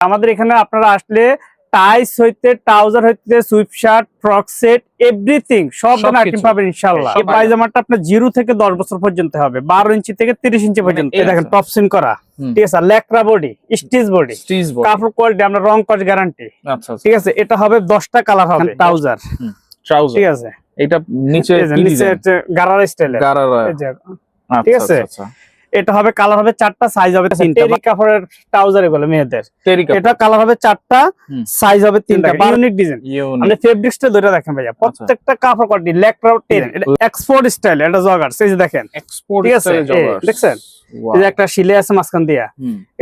আমাদের এখানে আপনারা আসলে টাইস হইতে ট্রাউজার হইতে sweat shirt frock set everything সব ধরনের। আইটেম পাবেন ইনশাআল্লাহ। এই পায়জামাটা আপনার জিরো থেকে দশ বছর পর্যন্ত হবে বারো ইঞ্চি থেকে তিরিশ ইঞ্চি পর্যন্ত। এই এই দেখেন আছে। টপসিন করা। ঠিক আছে lycra body stitch body stitch board কাপড় কোয়ালিটি আমরা রং কস গ্যারান্টি আচ্ছা আচ্ছা। ঠিক আছে এটা হবে দশটা কালার হবে। ট্রাউজার ট্রাউজার ঠিক আছে। এটা নিচে নিচে গারারা স্টাইলের গারারা ঠিক আছে? আচ্ছা, আচ্ছা। এটা হবে কালার হবে চারটা সাইজ হবে তিনটা। কাপড়ের ট্রাউজার এগুলো মেয়েদের এটা কালার হবে চারটা সাইজ হবে তিনটা। ইউনিক। ডিজাইন আপনি ফেব্রিক্সটা দুইটা দেখেন ভাইয়া প্রত্যেকটা কাপড় কোয়ালিটি লেকরা টেন এটা এক্সপোর্ট স্টাইল এটা জগার যে দেখেন। এক্সপোর্ট ঠিক আছে, এই, দেখছেন? এই একটা শিলে আছে মাঝখান দিয়া।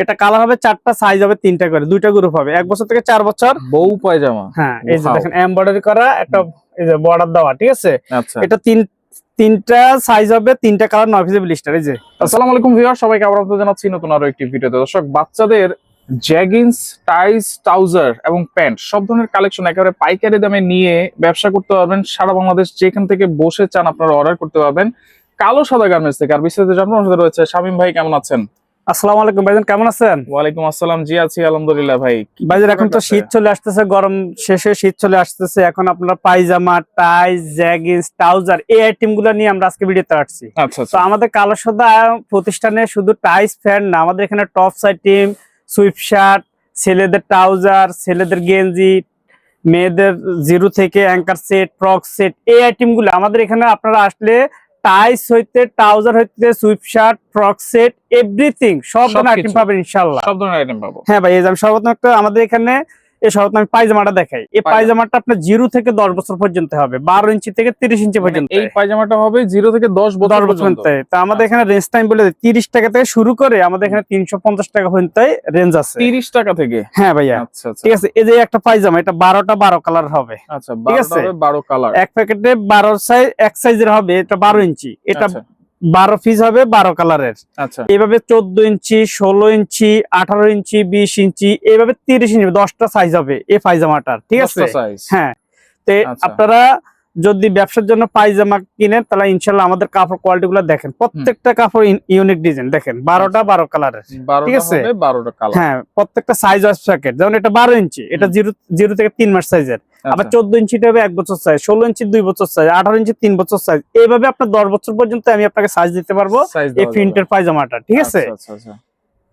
এটা কালার হবে চারটা সাইজ হবে তিনটা করে। দুইটা গ্রুপ হবে। এক বছর থেকে চার বছর। বউ পায়জামা। হ্যাঁ এই যে দেখেন এমব্রয়ডারি করা একটা এই যে বর্ডার দেওয়া ঠিক আছে? আচ্ছা। এটা তিন তিনটা সাইজ হবে, তিনটা কালার নভিজে ব্লিস্টার এই যে। আসসালামু আলাইকুম ভিউয়ার সবাইকে আবার আপনাদের জানাচ্ছি নতুন আরও একটি ভিডিওতে দর্শক, বাচ্চাদের জ্যাগিন্স টাইস ট্রাউজার এবং প্যান্ট সব ধরনের কালেকশন একেবারে পাইকারি দামে নিয়ে ব্যবসা করতে পারবেন। সারা বাংলাদেশ যেখান থেকে বসে চান আপনারা অর্ডার করতে পারবেন। কালো সাদা গার্মেন্টস থেকে। আর বিস্তারিত জানব, আমাদের রয়েছে শামীম ভাই, কেমন আছেন? আসসালামু আলাইকুম ভাইজান কেমন আছেন? ওয়ালাইকুম আসসালাম। জি আছি আলহামদুলিল্লাহ ভাই। বাজার এখন তো শীত চলে আসতেছে গরম শেষে শীত চলে আসতেছে। এখন আপনার পায়জামা টাইস জ্যাগিন্স ট্রাউজার এই আইটেমগুলো নিয়ে আমরা আজকে ভিডিওতে আসছি। আচ্ছা তো আচ্ছা আমাদের কালো সদা প্রতিষ্ঠানে শুধু টাইস ফ্যান না আমাদের এখানে টপস আইটেম সুইপ শার্ট ছেলেদের ট্রাউজার ছেলেদের গেঞ্জি মেয়েদের জিরো থেকে অ্যাঙ্কার সেট ফ্রক সেট এই আইটেমগুলো আমাদের এখানে আপনারা আসলে টাইস হইতে ট্রাউজার হইতে sweat shirt frock set everything সব ধরনের আইটেম পাবেন ইনশাল্লাহ সব ধরনের আইটেম পাবো। হ্যাঁ ভাই এই যে আমি সর্বপ্রথম একটা আমাদের এখানে সর্বপ্রথম আমি পায়জামাটা দেখাই। এই পায়জামাটা আপনার জিরো থেকে দশ বছর পর্যন্ত হবে। বারো ইঞ্চি থেকে তিরিশ ইঞ্চি মানে পর্যন্ত। এই পায়জামাটা হবে জিরো থেকে দশ বছর পর্যন্ত। পর্যন্ত। আমাদের এখানে রেঞ্জ টাইম বলে তিরিশ টাকা থেকে শুরু করে আমাদের এখানে তিনশো পঞ্চাশ টাকা পর্যন্ত রেঞ্জ আছে। তিরিশ টাকা থেকে? হ্যাঁ ভাইয়া। আচ্ছা আচ্ছা। ঠিক আছে এই যে একটা পায়জামা এটা বারোটা বারো কালার হবে। আচ্ছা ঠিক আছে? বারো কালার এক প্যাকেটে বারো সাইজ এক সাইজের হবে এটা বারো ইঞ্চি। এটা আচ্ছা। বারো পিস হবে বারো কালারের আচ্ছা। এভাবে চোদ্দ ইঞ্চি ষোলো ইঞ্চি আঠারো ইঞ্চি বিশ ইঞ্চি এভাবে তিরিশ ইঞ্চি দশটা সাইজ হবে এ পায়জামাটার ঠিক আছে? হ্যাঁ। তো আচ্ছা। আপনারা যদি ব্যবসার জন্য পায়জামা কিনেন তাহলে ইনশাল্লাহ আমাদের কাপড় কোয়ালিটি গুলো দেখেন। প্রত্যেকটা কাপড় ইউনিক ডিজাইন দেখেন বারোটা বারো কালারের ঠিক আছে? হ্যাঁ প্রত্যেকটা সাইজ প্যাকেট যেমন এটা বারো ইঞ্চি এটা জিরো জিরো থেকে তিন মাস সাইজের আচ্ছা। আবার চোদ্দ ইঞ্চিটা হবে এক বছর সাইজ ষোলো ইঞ্চি দুই বছর সাইজ আঠারো ইঞ্চি তিন বছর সাইজ এইভাবে আপনার দশ বছর পর্যন্ত আমি আপনাকে সাইজ দিতে পারব এই প্রিন্টের পায়জামাটা ঠিক আছে? আচ্ছা আচ্ছা।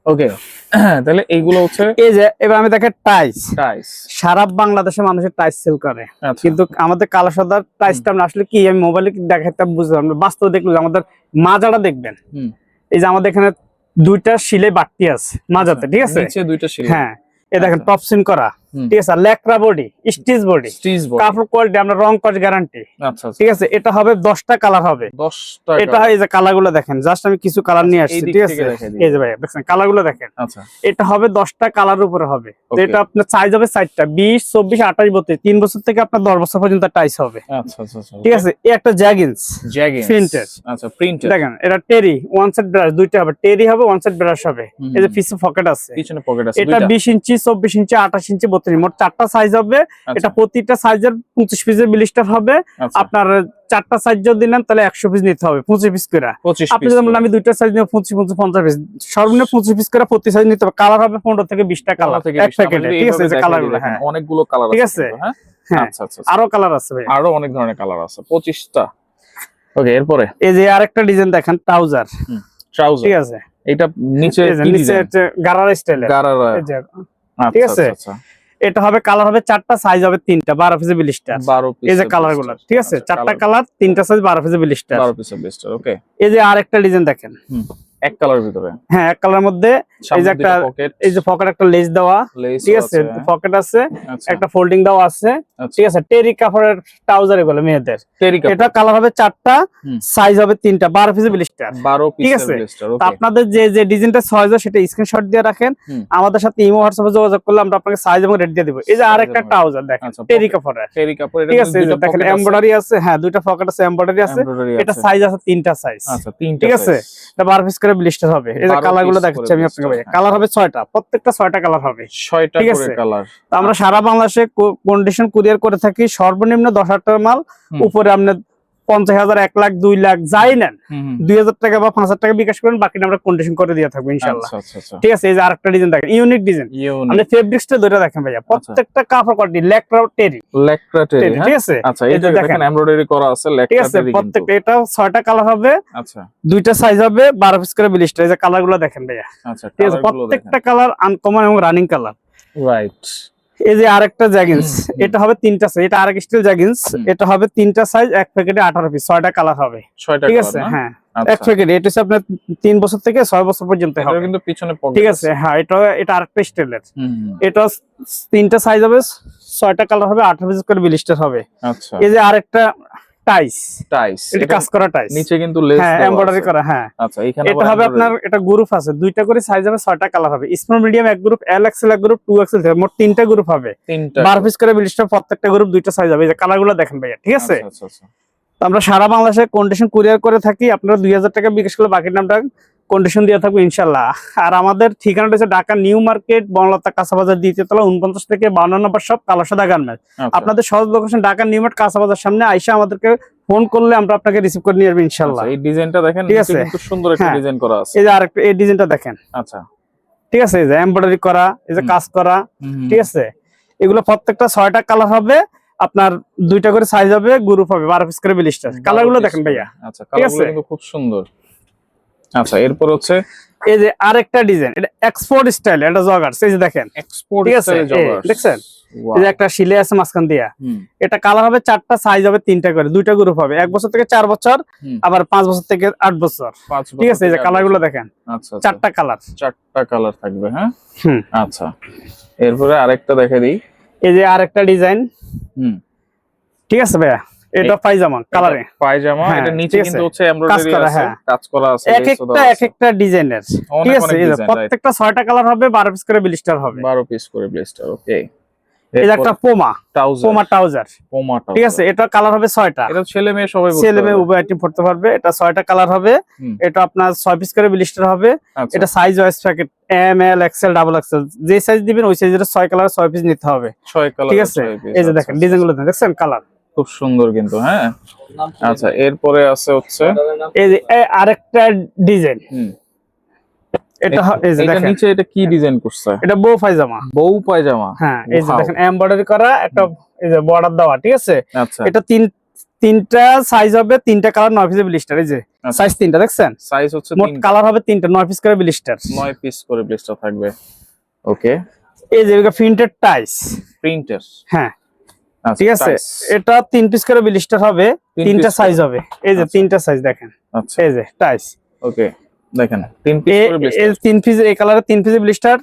ওকে তাহলে এইগুলো হচ্ছে এই যে এবার আমি দেখে টাইস টাইস সারা বাংলাদেশে মানুষের টাইস সেল করে। আচ্ছা। কিন্তু আমাদের কালো সাদার টাইসটা আমরা আসলে কি আমি মোবাইলে দেখাইতাম বুঝলাম। বাস্তবে দেখল যে আমাদের মাজাটা দেখবেন। এই যে আমাদের এখানে দুইটা শিলে বাড়তি আছে মাজাতে ঠিক আছে? দুইটা শিলে। হ্যাঁ। এ দেখেন আচ্ছা। টপসিন করা। হুম। ঠিক আছে লেকরা বডি স্টিচ বডি কাপড় কোয়ালিটি আমরা রং কস গ্যারান্টি আচ্ছা আচ্ছা। ঠিক আছে এটা হবে দশটা কালার হবে। 10টা এটা এই যে কালারগুলো দেখেন জাস্ট আমি কিছু কালার নিয়ে আসছি ঠিক আছে? এই যে ভাই কালারগুলো দেখেন। আচ্ছা। এটা হবে দশটা কালার উপরে হবে। এটা আপনার সাইজ হবে সাইজটা বিশ চব্বিশ আঠাশ বত্রিশ তিন বছর থেকে আপনার দশ বছর পর্যন্ত টাইস হবে। আচ্ছা আচ্ছা আচ্ছা ঠিক আছে এই একটা জ্যাগিন্স। আচ্ছা প্রিন্টেড দেখেন এটা টেরি ওয়ান সেট ব্রাশ দুইটা হবে। টেরি হবে ওয়ান সেট ব্রাশ হবে। এই যে পিসে পকেট আছে। পিছনে পকেট আছে এটা বিশ ইঞ্চি চব্বিশ ইঞ্চি আঠাশ ইঞ্চি বত্রিশ মোট চারটা সাইজ হবে। আচ্ছা, এটা প্রতিটা সাইজের পঁচিশ পিসের বিলিস্টার হবে। আচ্ছা। আপনার চারটা সাইজ যদি নেন তাহলে একশো পিস নিতে হবে পঁচিশ পিস করে। আপনি যেমন আমি দুইটা সাইজ নিয়ে পঁচিশ পঁচিশ পঞ্চাশ পিস সর্বনিম্ন পঁচিশ পিস করে প্রতি সাইজ নিতে হবে। কালার হবে পনেরো থেকে বিশটা কালার এক প্যাকেটে ঠিক আছে কালারগুলো হ্যাঁ। অনেকগুলো কালার ঠিক আছে? হ্যাঁ? হ্যাঁ। আচ্ছা। আরও কালার আছে আরও অনেক ধরনের কালার আছে। 25টা ওকে এরপরে? এই যে আরেকটা ডিজাইন দেখেন ট্রাউজার ট্রাউজার ঠিক আছে? এটা নিচে নিচে গারারা স্টাইলের গারারা ঠিক আছে? আচ্ছা। এটা হবে কালার হবে চারটা সাইজ হবে তিনটা বারো পিসে বিলিস্টার 12 পিস এই যে কালারগুলো ঠিক আছে? আচ্ছা, চারটা কালার তিনটা সাইজ বারো পিসে বিলিস্টার 12 পিসের ব্লিস্টার ওকে এই যে আরেকটা ডিজাইন দেখেন। এক কালার ভিতরে। হ্যাঁ এক কালার মধ্যে সামনে একটা এই যে পকেট একটা লেস দেওয়া ঠিক আছে? পকেট আছে আচ্ছা। একটা ফোল্ডিং দেওয়া আছে আচ্ছা। ঠিক আছে? টেরি কাপড়ের ট্রাউজার এগুলো মেয়েদের। এটা কালার হবে চারটা সাইজ হবে তিনটা বারো পিসের বিলিস্টার 12 ঠিক আছে? আপনাদের যে যে ডিজাইনটা ছয় সেটা স্ক্রিনশট দিয়ে রাখেন। আমাদের সাথে ইমো হোয়াটসঅ্যাপে যোগাযোগ করলে আমরা আপনাকে সাইজ এবং রেট দিয়ে দিব। এই যে আরেকটা এবং- ট্রাউজার দেখেন আচ্ছা টেরি কাপড়ের টেরি কাপড় ঠিক আছে এই যে দেখেন এমব্রয়ডারি আছে। হ্যাঁ দুইটা পকেট আছে এমব্রয়ডারি আছে। এটা সাইজ আছে তিনটা সাইজ আচ্ছা তিনটা ঠিক আছে? এটা বারো পিস করে ব্লিস্টার হবে। এই যে 12 কালারগুলো দেখাচ্ছি আমি আপনাকে। ভাই কালার হবে ছয়টা প্রত্যেকটা ছয়টা কালার হবে। ছয়টা ঠিক আছে? কালার তো আমরা সারা বাংলাদেশে কন্ডিশন কুরিয়ার করে থাকি সর্বনিম্ন দশ হাজার টাকার মাল উপরে আপনার পঞ্চাশ হাজার এক লাখ দুই লাখ যাই নেন। দুই হাজার টাকা বা পাঁচ হাজার টাকা বিকাশ করেন বাকিটা আমরা কন্ডিশন করে দিয়ে থাকব ইনশাল্লাহ আচ্ছা আচ্ছা আচ্ছা। ঠিক আছে এই যে আরেকটা ডিজাইন দেখেন ইউনিক ডিজাইন আপনি ফেব্রিক্সটা ধরে দেখেন ভাইয়া প্রত্যেকটা কাপড় কোয়ালিটি ল্যাকরাও টেরি ল্যাক্রাটেরি হ্যাঁ? ঠিক আছে? আচ্ছা এই যে দেখেন। এমব্রয়ডারি করা আছে ঠিক আছে প্রত্যেকটা এটা ছয়টা কালার হবে আচ্ছা। দুইটা সাইজ হবে বারো পিস করে বিলিশটা এই যে কালারগুলো দেখেন ভাইয়া। আচ্ছা ঠিক আছে প্রত্যেকটা কালার আনকমন এবং রানিং কালার রাইট এই যে আরেকটা জ্যাগিন্স। এটা হবে তিনটা সাইজ এটা আরেক স্টিল জ্যাগিন্স এটা হবে তিনটা সাইজ এক প্যাকেটে আঠারো পিস ছয়টা কালার হবে। ঠিক আছে? হ্যাঁ এক আচ্ছা প্যাকেট এটা হচ্ছে আপনার তিন বছর থেকে ছয় বছর পর্যন্ত হবে। কিন্তু পিছনে ঠিক আছে? হ্যাঁ এটা এটা আরেকটা এটা তিনটা সাইজ হবে ছয়টা কালার হবে আঠারো পিস করে বিলিস্টার হবে। আচ্ছা। এই যে আরেকটা টাইস টাইস এটা কাজ করা টাইস নিচে কিন্তু লেস হ্যাঁ এমব্রয়ডারি করা হ্যাঁ। আচ্ছা এখানে এটা হবে আপনার এটা গ্রুপ আছে। দুইটা করে সাইজ হবে ছয়টা কালার হবে। স্মল মিডিয়াম এক গ্রুপ এল এক্সেল এক গ্রুপ টু এক্সেল মোট তিনটা গ্রুপ হবে। তিনটা পিস করে বিলিস্টা প্রত্যেকটা গ্রুপ দুইটা সাইজ হবে। এই যে কালারগুলো দেখেন ভাইয়া ঠিক আছে? আচ্ছা আচ্ছা আচ্ছা। আমরা সারা বাংলাদেশে কন্ডিশন কুরিয়ার করে থাকি। আপনারা দুই হাজার টাকা বিকাশ করে বাকি নামটা কন্ডিশন দিয়ে থাকব ইনশাল্লাহ আর আমাদের ঠিকানাটা হচ্ছে ঢাকা নিউ মার্কেট বনলতা কাঁচাবাজার দ্বিতীয় তলা উনপঞ্চাশ থেকে বান্ন নম্বর সব কালাসাদা গার্মেন্টস আচ্ছা। আপনাদের সহজ লোকেশন ঢাকা নিউ মার্কেট কাঁচাবাজার সামনে আইসা আমাদেরকে ফোন করলে আমরা আপনাকে রিসিভ করে নিয়ে আসব ইনশাল্লাহ আচ্ছা, এই ডিজাইনটা দেখেন ঠিক আছে। কিন্তু সুন্দর একটা হ্যাঁ। ডিজাইন করা আছে। এই যে আরেকটা এই ডিজাইনটা দেখেন। আচ্ছা। ঠিক আছে? এই যে এমব্রয়ডারি করা এই যে কাজ করা ঠিক আছে? এগুলো প্রত্যেকটা ছয়টা কালার হবে আপনার দুইটা করে সাইজ হবে গ্রুপ হবে বারো পিস করে বিলিস্টার হুম, কালারগুলো দেখেন ভাইয়া। আচ্ছা ঠিক কালারগুলো কিন্তু খুব সুন্দর। আচ্ছা এরপর হচ্ছে? এই যে আরেকটা ডিজাইন এটা এক্সপোর্ট স্টাইল এটা জগার্স এই যে দেখেন। এক্সপোর্ট ঠিক আছে, দেখছেন? এই যে একটা শিলে আছে মাঝখান দিয়া। এটা কালার হবে চারটা সাইজ হবে তিনটা করে দুইটা গ্রুপ হবে। এক বছর থেকে চার বছর আবার পাঁচ বছর থেকে আট বছর। ঠিক আছে? এই যে কালারগুলো দেখেন। আচ্ছা আচ্ছা। চারটা কালার চারটা কালার থাকবে হ্যাঁ? হুম। আচ্ছা। এরপরে আরেকটা দেখে দিই। এই যে আরেকটা ডিজাইন। হুম। ঠিক আছে ভাইয়া? এটা পাইজামা কালারে পায়জামা হ্যাঁ, এটা নিচে কিন্তু হচ্ছে এমব্রয়ডারি আছে হ্যাঁ। কাজ করা আছে এক একটা এক একটা ডিজাইনের। ঠিক আছে প্রত্যেকটা ছয়টা কালার হবে বারো পিস করে বিলিস্টার হবে। 12 পিস করে ব্লেস্টার ওকে যে একটা পোমা ট্রাউজার পোমা ট্রাউজার পোমা ঠিক আছে এটা কালার হবে ছয়টা। এটা ছেলে মেয়ে সবাই ছেলে মেয়ে উভয় আইটেম পড়তে পারবে। এটা ছয়টা কালার হবে। এটা আপনার ছয় পিস করে বিলিস্টার হবে। আচ্ছা। এটা size wise packet M L XL double XL যে সাইজ দিবেন ওই সাইজের ছয় কালার ছয় পিস নিতে হবে। ছয় কালার ঠিক আছে? এই যে দেখেন ডিজাইনগুলো দেখছেন কালার খুব সুন্দর কিন্তু হ্যাঁ? আচ্ছা এরপরে আছে হচ্ছে এই যে আরেকটা ডিজাইন। হুম, এটা এই যে দেখেন। নিচে এটা কি ডিজাইন করছে? এটা বউ পায়জামা। বউ পায়জামা? হ্যাঁ এই যে দেখেন এমব্রয়ডারি করা একটা এই যে বর্ডার দেওয়া ঠিক আছে? আচ্ছা। এটা তিন তিনটা সাইজ হবে তিনটা কালার নয় পিসের ব্লিস্টার এই যে। আচ্ছা। সাইজ তিনটা দেখছেন? সাইজ হচ্ছে মোট কালার হবে তিনটা নয় পিস করে ব্লিস্টার নয় পিস করে ব্লেস্টার থাকবে। ওকে এই যে প্রিন্টেড টাইস প্রিন্টার হ্যাঁ। ঠিক আছে? আচ্ছা, এটা তিন পিস করে ব্লিস্টার হবে তিনটা সাইজ হবে। এই যে আচ্ছা। তিনটা সাইজ দেখেন। আচ্ছা। এই যে টাইস ওকে দেখেন তিন পিস করে ব্লেস্টার এই তিন পিস এই কালারে তিন পিস ব্লিস্টার।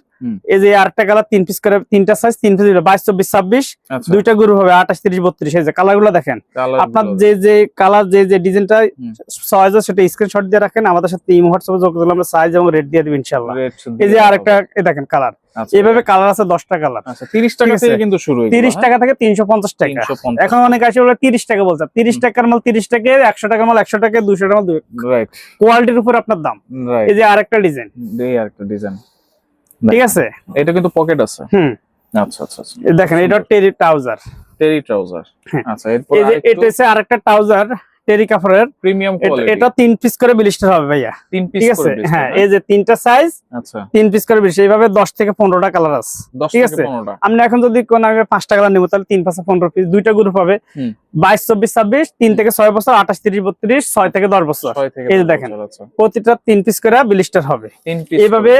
এই যে আরেকটা কালার তিন পিস করে তিনটা সাইজ তিন পিস বাইশ চব্বিশ ছাব্বিশ। আচ্ছা। দুইটা গ্রুপ হবে আঠাশ তিরিশ বত্রিশ। এই যে কালারগুলো দেখেন আপনার যে যে কালার যে যে ডিজাইনটা। সাইজ সেটা স্ক্রিনশট দিয়ে রাখেন। আমাদের সাথে ইমো হোয়াটসঅ্যাপে যোগাযোগ করলে আমরা সাইজ এবং রেট দিয়ে দেব ইনশাল্লাহ এই যে আরেকটা দেখেন কালার এইভাবে কালার আছে দশটা কালার আচ্ছা 30 টাকা থেকে কিন্তু শুরু তিরিশ টাকা থেকে তিনশো পঞ্চাশ টাকা। এখন অনেক আসে বলে তিরিশ টাকা বলছে। তিরিশ টাকার মাল তিরিশ টাকা একশো টাকার মাল একশো টাকা দুশো টাকা কোয়ালিটির উপর আপনার দাম। এই যে আরেকটা ডিজাইন আরেকটা ডিজাইন ঠিক আছে? এটা কিন্তু পকেট আছে। হুম। আচ্ছা আচ্ছা আচ্ছা। দেখেন এটা টেরি ট্রাউজার টেরি ট্রাউজার। আচ্ছা এরপর এটা হচ্ছে আরেকটা ট্রাউজার টেরি কাপড়ের। প্রিমিয়াম কোয়ালিটি এটা তিন পিস করে বিলিস্টার হবে ভাইয়া। তিন পিস করে হ্যাঁ এই যে তিনটা সাইজ আচ্ছা। তিন পিস করে বিলিস্টার এইভাবে দশ থেকে পনেরোটা কালার আছে। 10 থেকে আছে। 15টা আপনি এখন যদি কোন আগে পাঁচটা কালার নেব তাহলে তিন পাঁচে পনেরো পিস দুইটা গ্রুপ হবে। হুম। বাইশ চব্বিশ ছাব্বিশ তিন থেকে ছয় বছর আঠাশ তিরিশ বত্রিশ ছয় থেকে দশ বছর। এই যে দেখেন। আচ্ছা। প্রতিটা তিন পিস করে বিলিস্টার হবে। এইভাবে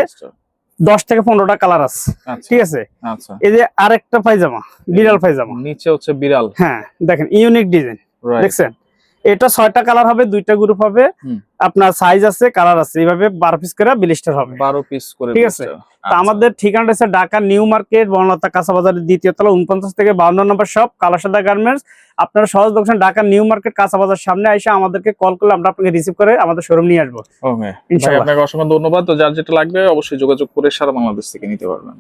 দশ থেকে পনেরোটা কালার আছে। আচ্ছা। ঠিক আছে? আচ্ছা। এই যে আরেকটা পায়জামা বিড়াল পায়জামা। নিচে হচ্ছে বিড়াল। হ্যাঁ দেখেন ইউনিক ডিজাইন দেখছেন? এটা ছয়টা কালার হবে দুইটা গ্রুপ হবে। আপনার সাইজ আছে কালার আছে। এইভাবে বারো পিস করে বিলিস্টার হবে। 12 পিস করে ঠিক আছে। আচ্ছা। আমাদের ঠিকানাটা হচ্ছে ঢাকা নিউ মার্কেট বনলতা কাঁচা বাজারের দ্বিতীয় তলা উনপঞ্চাশ থেকে বাউন্ন নম্বর শপ কালাসাদা গার্মেন্টস আপনারা সহজ দোকান ঢাকা নিউ মার্কেট কাঁচা বাজার সামনে এসে আমাদেরকে কল করলে আমরা আপনাকে রিসিভ করে আমাদের শোরুম নিয়ে আসব। আপনাকে অসংখ্য ধন্যবাদ। তো যার যেটা লাগবে অবশ্যই যোগাযোগ করে সারা বাংলাদেশ থেকে নিতে পারবেন।